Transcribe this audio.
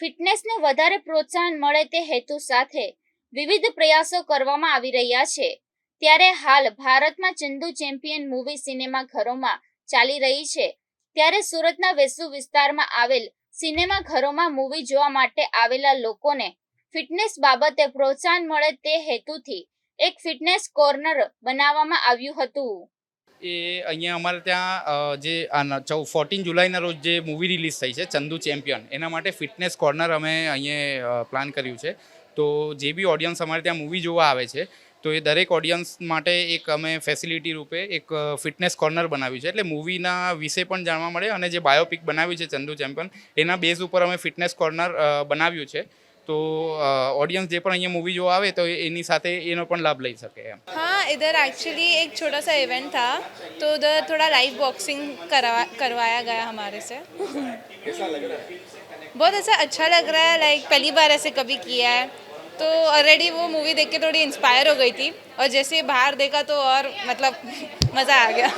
ફિટનેસને વધારે પ્રોત્સાહન મળે તે હેતુ સાથે વિવિધ પ્રયાસો કરવામાં આવી રહ્યા છે. ત્યારે હાલ ભારતમાં ચંદુ ચેમ્પિયન મૂવી સિનેમા ઘરોમાં ચાલી રહી છે. ત્યારે સુરતના વેસુ વિસ્તારમાં આવેલ સિનેમા ઘરોમાં મૂવી જોવા માટે આવેલા લોકોને ફિટનેસ બાબતે પ્રોત્સાહન મળે તે હેતુથી એક ફિટનેસ કોર્નર બનાવવામાં આવ્યું હતું. એ અહીંયા અમારે ત્યાં જે આ ચૌ ફોર્ટીન જુલાઈના રોજ જે મૂવી રિલીઝ થઈ છે, ચંદુ ચેમ્પિયન એના માટે ફિટનેસ કોર્નર અમે અહીંયા પ્લાન કર્યું છે. તો જે બી ઓડિયન્સ અમારે ત્યાં મૂવી જોવા આવે છે, તો એ દરેક ઓડિયન્સ માટે એક અમે ફેસિલિટી રૂપે એક ફિટનેસ કોર્નર બનાવ્યું છે. એટલે મૂવીના વિશે પણ જાણવા મળે અને જે બાયોપિક બનાવ્યું છે ચંદુ ચેમ્પિયન એના બેઝ ઉપર અમે ફિટનેસ કોર્નર બનાવ્યું છે. તો ઓડિયન્સ જે પણ અહીંયા મૂવી જોવા આવે તો એની સાથે એનો પણ લાભ લઈ શકે એમ हाँ इधर एक्चुअली एक छोटा सा इवेंट था तो उधर थोड़ा लाइव बॉक्सिंग करवा करवाया गया हमारे से बहुत ऐसा अच्छा लग रहा है लाइक पहली बार ऐसे कभी किया है तो ऑलरेडी वो मूवी देख के थोड़ी इंस्पायर हो गई थी और जैसे बाहर देखा तो और मतलब मज़ा आ गया